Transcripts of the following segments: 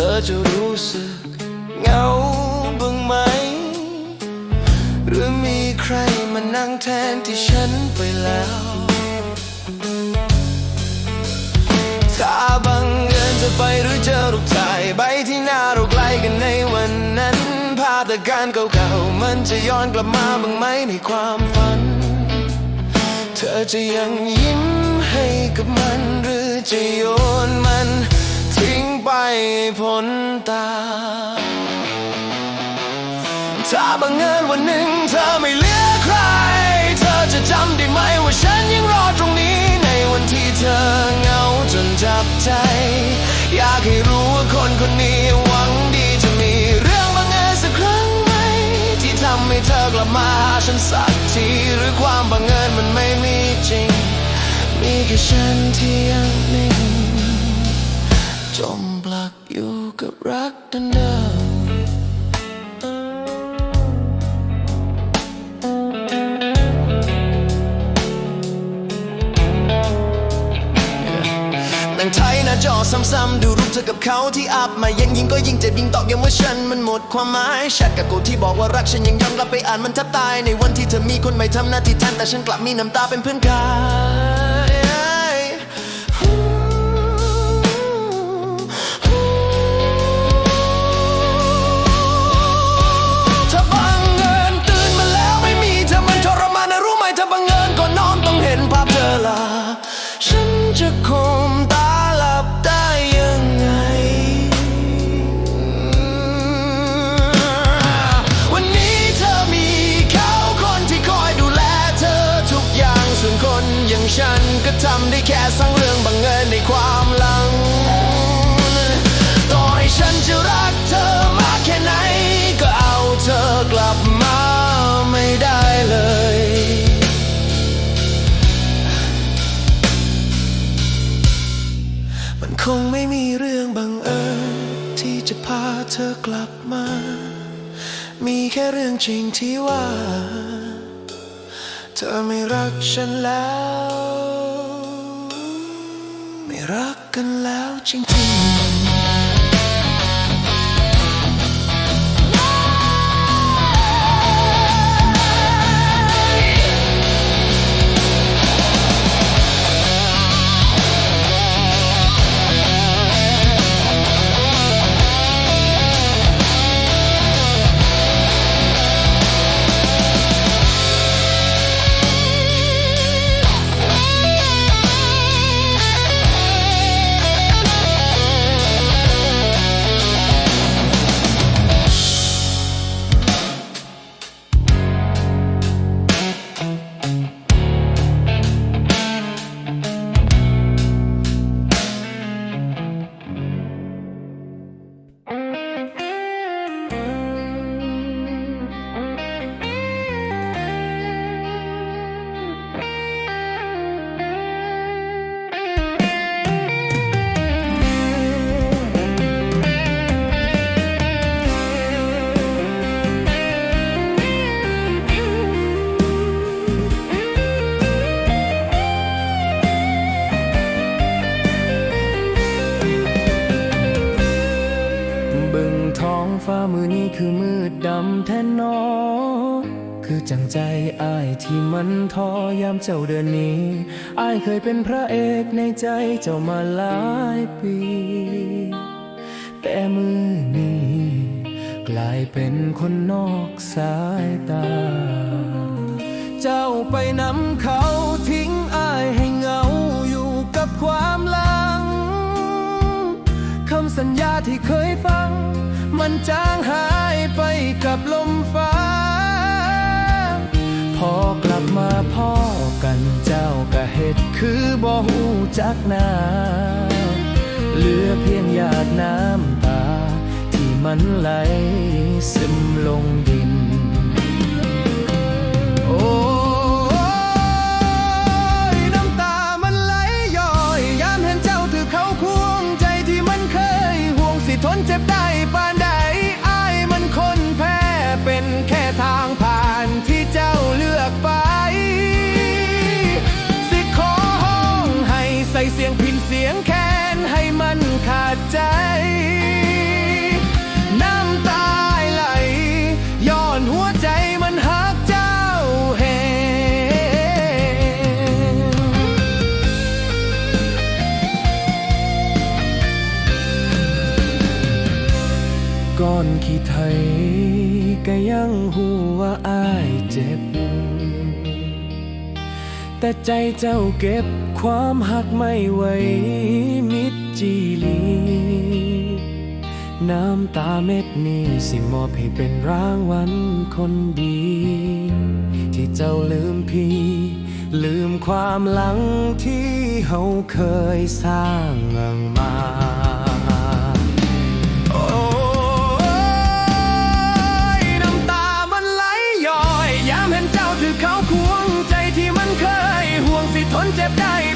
ธอจะรู้สึกเหงาบ้างไหม หรือมีใครมานั่งแทนที่ฉันไปแล้ว ถ้าบังเอิญจะไปหรือเจอรูปถ่ายใบที่หน้าเราใกล้กันในวันนั้นภาพแต่การเก่าๆมันจะย้อนกลับมาบ้างไหมในความฝัน เธอจะยังยิ้มให้กับมันหรือจะโยนมัน ให้พ้นตา ถ้าบังเอิญวันหนึ่งเธอไม่เหลือใคร เธอจะจำได้ไหมว่าฉันยังรอตรงนี้ ในวันที่เธอเหงาจนจับใจ อยากให้รู้ว่าคนคนนี้หวังดีจะมีเรื่องบังเอิญสักครั้งไหม ที่ทำให้เธอกลับมาหาฉันสักทีหรือความบังเอิญมันไม่มีจริง มีแค่ฉันที่ยังนิ่ง จม อยู่กับรักเดิมๆนั่งไทยหน้าจอซ้ำๆดูรูปเธอกับเขาที่อัพมายังยิงก็ยิ่งเจ็บยิ่งตอกย้ำว่าฉันมันหมดความหมายแชทกับกูที่บอกว่ารักฉันยังย้อนกลับไปอ่านมันแทบตายในวันที่เธอมีคนใหม่ทำหน้าที่แทนแต่ฉันกลับมีน้ำตาเป็นเพื่อนกา ก็ทำได้แค่สร้างเรื่องบังเอิญในความหลัง ต่อให้ฉันจะรักเธอมากแค่ไหน ก็เอาเธอกลับมาไม่ได้เลย มันคงไม่มีเรื่องบังเอิญที่จะพาเธอกลับมา มีแค่เรื่องจริงที่ว่า เธอไม่รักฉันแล้ว รักกันแล้วจริงๆ เจ้าเดินนี้อายเคยเป็นพระเอกในใจเจ้ามาหลายปี แต่มือนี้กลายเป็นคนนอกสายตา เจ้าไปนำเขาทิ้งอายให้เหงาอยู่กับความหลังคำสัญญาที่เคยฟัง มันจางหายไปกับลมฟ้า ลับมาพ่อกันเจ้าก็เฮ็ดคือบ่หูจักน้าเหลือเพียงหยาดน้ำตา ที่มันไหลซึมลงดิน เจ็บ แต่ใจเจ้าเก็บความหักไม่ไหวมิดจีลี น้ำตาเม็ดนี้สิมอบให้เป็นรางวัลคนดี ที่เจ้าลืมพี่ ลืมความหลังที่เฮาเคยสร้างมา ทนเจ็บได้บ้าน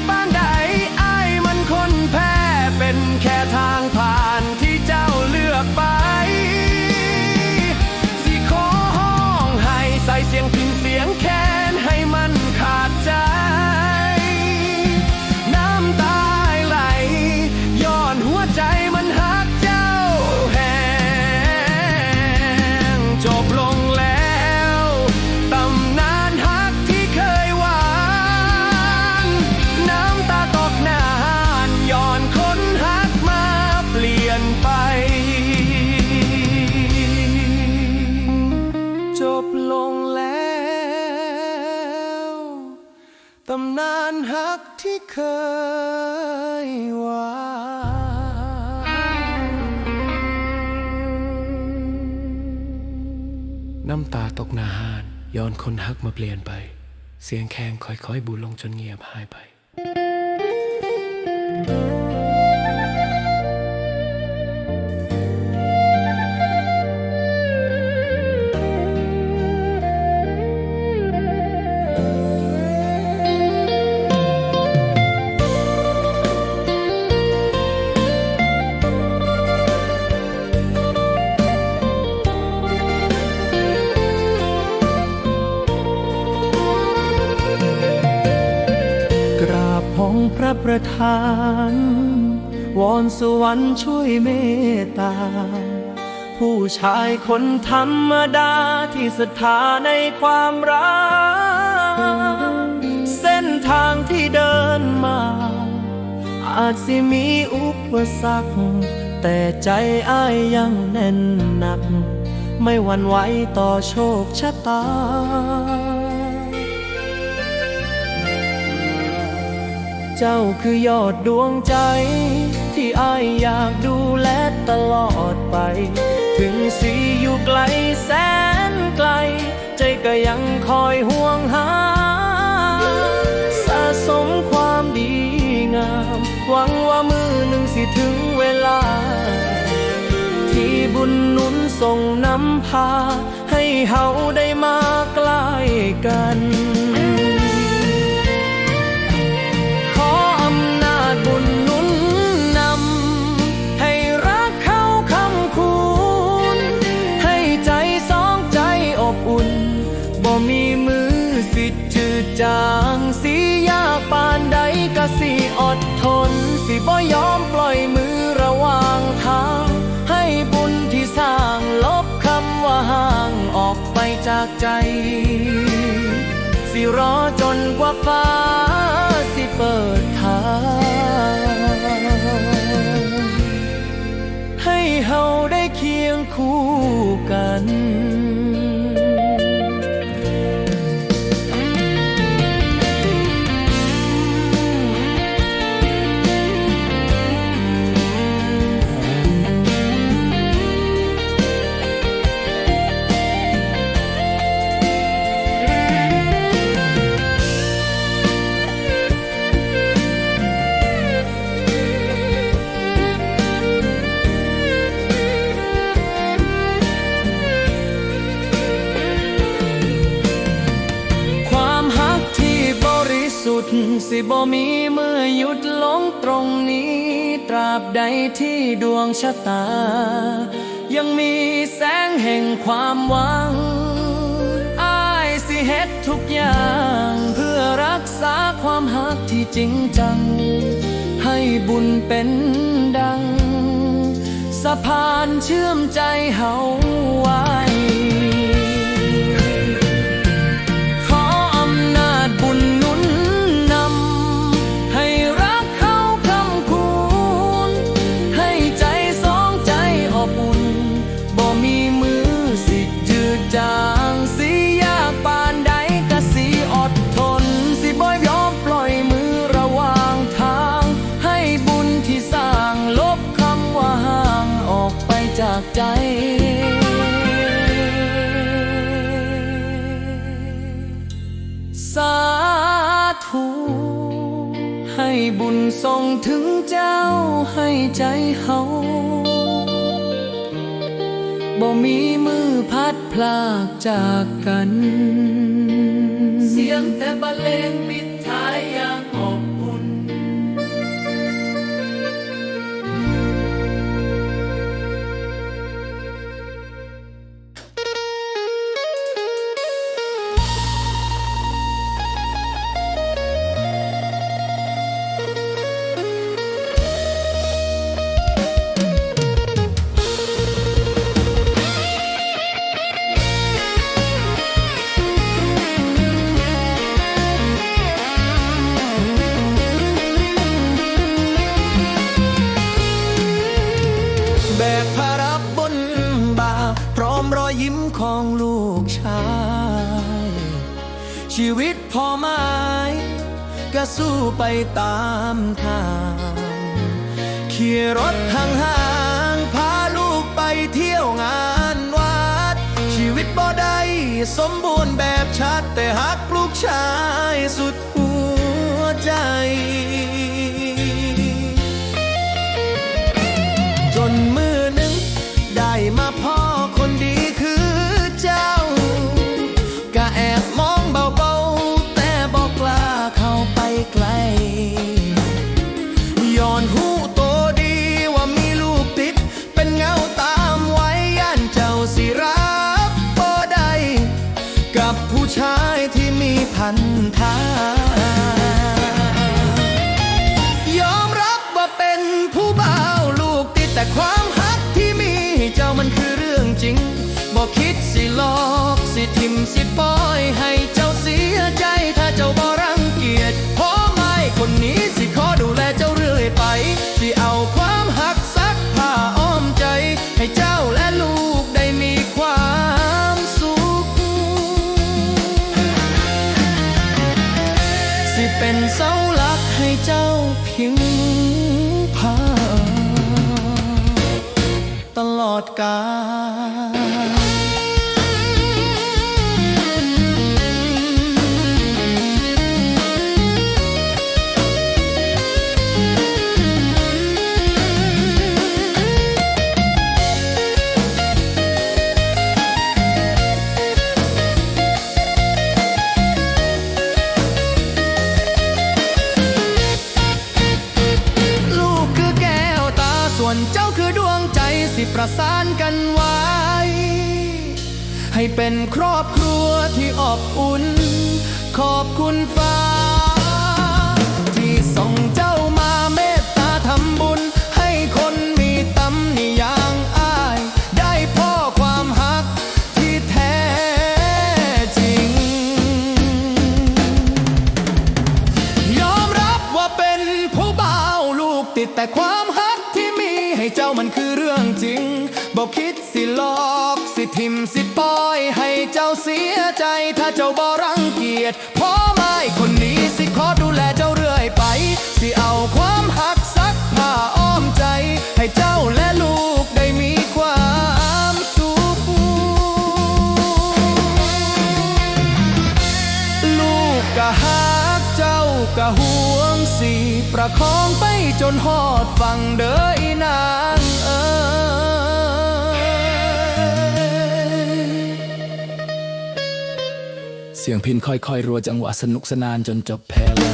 ใด เคยหวานน้ำตาตกหนาหานย้อนคนฮักมาเปลี่ยนไป เสียงแข้งค่อยๆบุลงจนเงียบหายไปานวอนสวรรค์ช่วยเมตตา ผู้ชายคนธรรมดาที่ศรัทธาในความรัก เส้นทางที่เดินมา อาจสิมีอุปสรรค แต่ใจอ้ายยังแน่นหนัก ไม่หวั่นไหวต่อโชคชะตา เจ้าคือยอดดวงใจ ที่อายอยากดูแลตลอดไป ถึงสีอยู่ไกลแสนไกล ใจก็ยังคอยห่วงหา สะสมความดีงาม หวังว่ามือหนึ่งสิถึงเวลา ที่บุญนุนส่งนำพา ให้เฮาได้มาใกล้กัน จางสิยากปานใดก็สิอดทน สิบ่ยอมปล่อยมือระวางทาง ให้บุญที่สร้างลบคำว่าห่างออกไปจากใจ สิรอจนกว่าฟ้าสิเปิดทาง ให้เฮาได้เคียงคู่กัน มีเมื่อหยุดลงตรงนี้ ตราบใดที่ดวงชะตา ยังมีแสงแห่งความหวังอ้ายสิเฮ็ดทุกอย่าง เพื่อรักษาความฮักที่จริงจัง ให้บุญเป็นดัง สะพานเชื่อมใจเฮาไว้ ใจเฮาบ่มีมือพัดพลากจากกัน เสียงแต่บรรเลง รักลูกชายสุดหัวใจ আকাশ ให้เป็นครอบครัวที่อบอุ่น ขอบคุณฟ้าิมสิปอยให้เจ้าเสียใจ ถ้าเจ้าบ่รังเกียจพ่อไม่คนนี้สิขอดูแลเจ้าเรื่อยไป สิเอาความหักซักผ้าอ้อมใจ ให้เจ้าและลูกได้มีความสุขลูกกะหักเจ้ากะห่วงสิประคองไปจนหอดฟังเด้ออีนางเออ เสียงพินค่อยๆ รัวจังหวะสนุกสนานจนจบแพล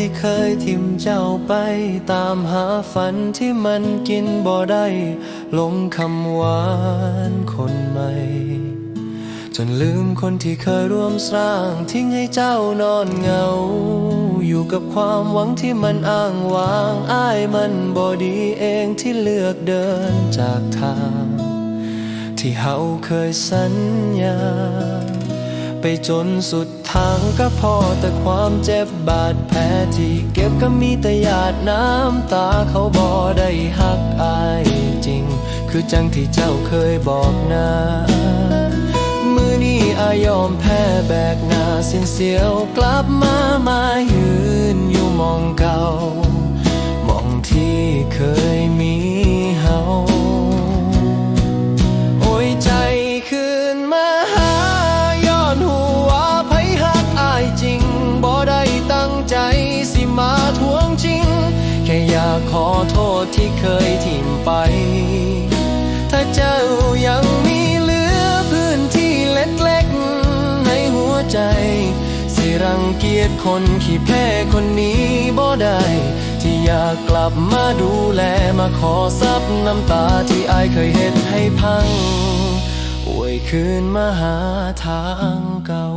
ที่เคยทิมเจ้าไป ตามหาฝันที่มันกินบ่ได้ลงคำหวานคนใหม่ จนลืมคนที่เคยร่วมสร้าง ทิ้งให้เจ้านอนเหงา อยู่กับความหวังที่มันอ้างว้างอ้ายมันบ่ดีเองที่เลือกเดินจากทาง ที่เฮาเคยสัญญา จนสุดทางก็พอแต่ความเจ็บบาดแผลที่เก็บก็มีแต่หยาดน้ำตาเขาบอได้หักอายจริง คือจังที่เจ้าเคยบอกนะมือนี้อายอมแพ้แบกหน้าเสียนเสียวกลับมามายืนอยู่มองเก่ามองที่เคยมี โทษที่เคยถิ่มไป ถ้าเจ้ายังมีเหลือพื้นที่เล็กๆ ในหัวใจ สิรังเกียจคนขี้แพ้คนนี้บ่ได้ที่อยากกลับมาดูแลมาขอซับน้ำตาที่อายเคยเห็นให้พังอวยคืนมาหาทางเก่า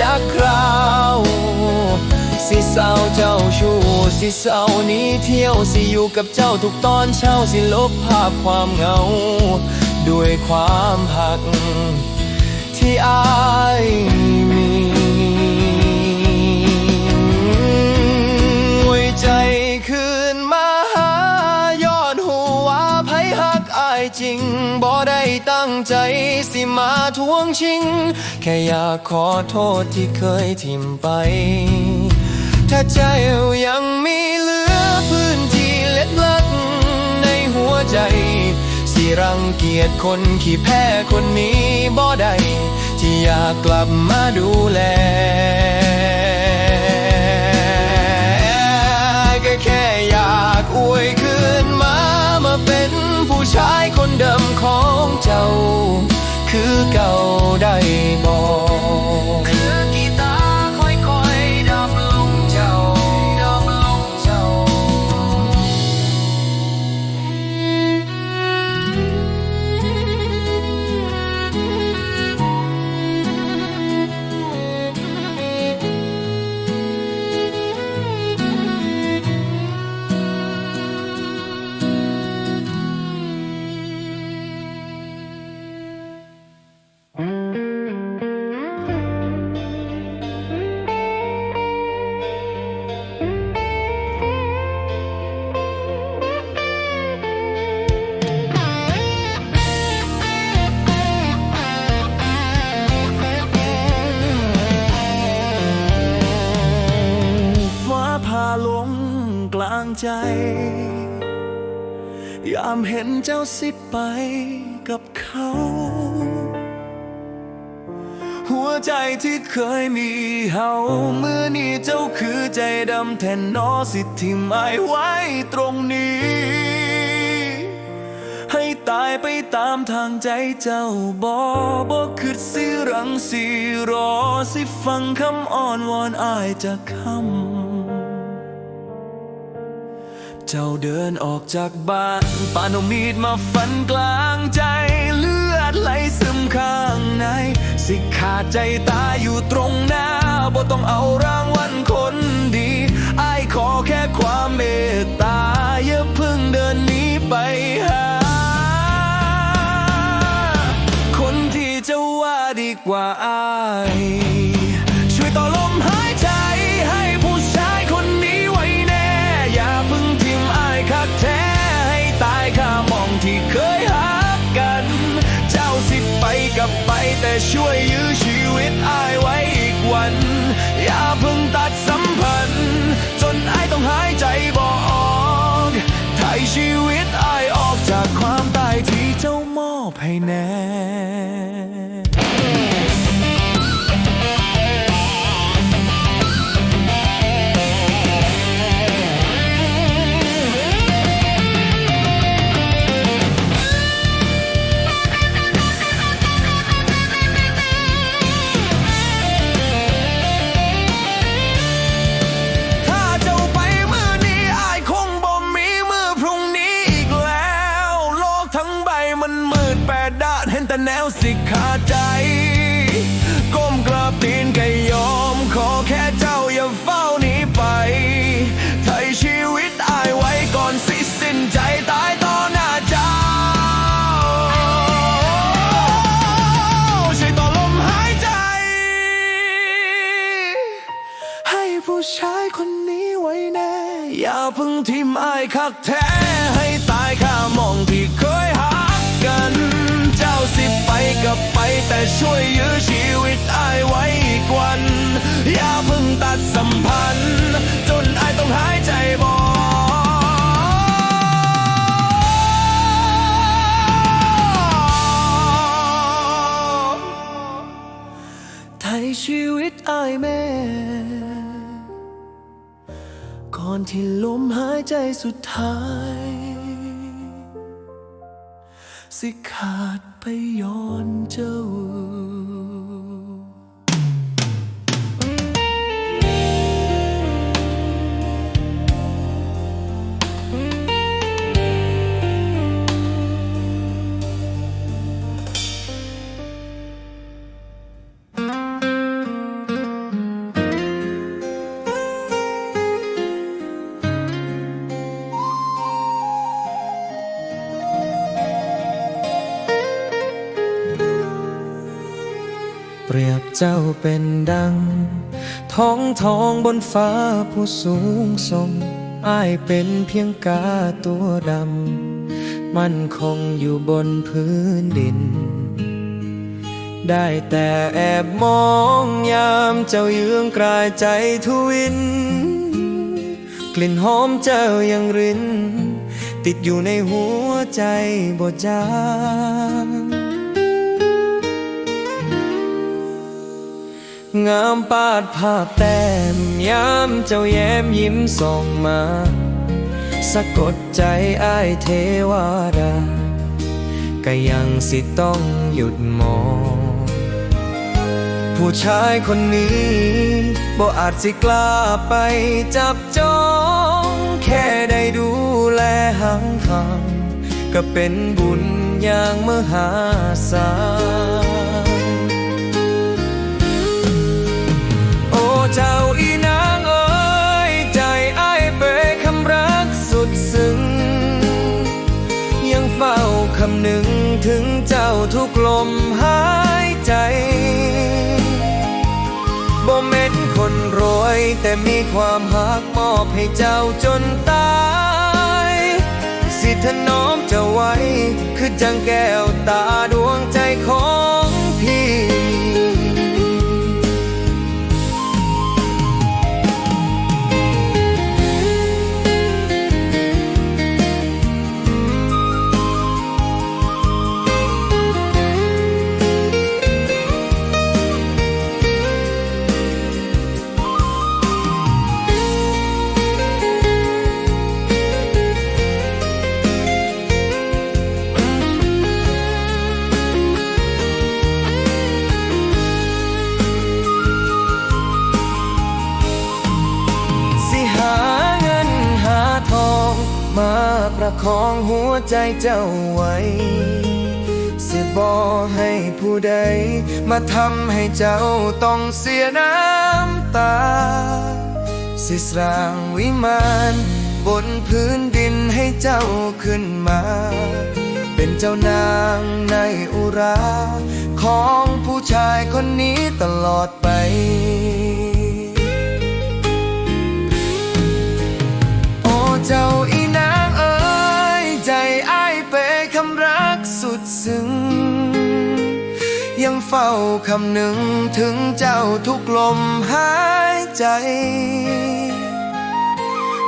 จากคราว สิเศร้าเจ้าชู้สิเศร้านี้เที่ยวสิอยู่กับเจ้าทุกตอนเช้าสิลบภาพความเหงา ด้วยความหัก ที่อาย ตั้งใจสิมาทวงชิง แค่อยากขอโทษที่เคยทิมไป ถ้าใจยังมีเหลือพื้นที่เล็กๆในหัวใจ สิรังเกียจคนขี้แพ้คนนี้บ่ได้ที่อยากกลับมาดูแลก็แค่อยากอวย ผู้ชายคนเดิมของเจ้า คือเก่าได้บอก เจ้าสิไปกับเขา หัวใจที่เคยมีเฮาเมื่อนี้เจ้าคือใจดำแทนนอสิทธิหมายไว้ตรงนี้ ให้ตายไปตามทางใจเจ้าบอบอคือสิรังสีรอสิฟังคำอ้อนวอนอายจากคำ เจ้าเดินออกจากบ้านปานเอามีดมาฟันกลางใจเลือดไหลซึมข้างใน สิขาดใจตายอยู่ตรงหน้าบ่ต้องเอารางวัลคนดีไอายขอแค่ความเมตตาอย่าเพิ่งเดินหนีไปหา คนที่จะว่าดีกว่าไอ ที่เคยหากกัน เจ้าสิไปกับไปแต่ช่วยยื้อชีวิตอายไว้อีกวัน อย่าเพิ่งตัดสัมพันธ์ จนไอต้องหายใจบ่ออกไทยชีวิตอายออกจากความตายที่เจ้ามอบให้แน่าใจ ก้มกราบตีนก็ยอม ขอแค่เจ้าอย่าเฝ้าหนีไปไทยชีวิตอายไว้ก่อนสิสิ้นใจตายต่อหน้าเจ้า ใช่ต่อลมหายใจ ให้ผู้ชายคนนี้ไว้แน่ อย่าเพึ่งทิมอายคักแท้ให้ แต่ช่วยยื้อชีวิตอายไว้อีกวัน อย่าเพึ่งตัดสัมพันธ์ จนอายต้องหายใจบอไทยชีวิตอายแม่ ก่อนที่ลมหายใจสุดท้าย สิขาด ไปย้อนเจ้า เจ้าเป็นดัง ท้องทองบนฟ้าผู้สูงส่งอ้ายเป็นเพียงกาตัวดำ มันคงอยู่บนพื้นดิน ได้แต่แอบมองยามเจ้ายืงกลายใจทวิน กลิ่นหอมเจ้ายังริน ติดอยู่ในหัวใจบ่จาง งามปาดภาแต้มยามเจ้าแย้มยิ้มส่องมา สะกดใจอ้ายเทวาดา ก็ยังสิต้องหยุดมอง ผู้ชายคนนี้บ่อาจสิกล้าไปจับจอง แค่ได้ดูแลห่างห่างๆก็เป็นบุญอย่างมหาศาล แต่มีความหักมอบให้เจ้าจนตาย สิทธน้อมจะไว้ คือจังแก้วตาดวงใจของ ประคองหัวใจเจ้าไว้ สิบอให้ผู้ใด มาทำให้เจ้าต้องเสียน้ำตา สิสร้างวิมานบนพื้นดินให้เจ้าขึ้นมา เป็นเจ้านางในอุรา ของผู้ชายคนนี้ตลอดไปโอ้เจ้าอี ยังเฝ้าคำหนึ่งถึงเจ้าทุกลมหายใจ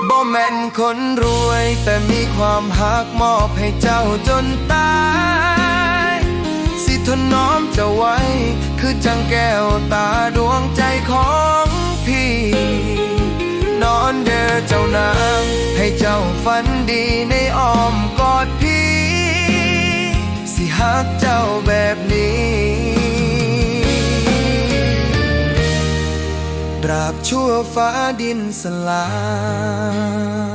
บ่แม่นคนรวย แต่มีความหักมอบให้เจ้าจนตาย สิทนน้อมจะไว้ คือจังแก้วตาดวงใจของพี่ นอนเด้อเจ้านางให้เจ้าฝันดีในอ้อมกอดพี่ รักเจ้าแบบนี้ ตราบชั่วฟ้าดินสลาย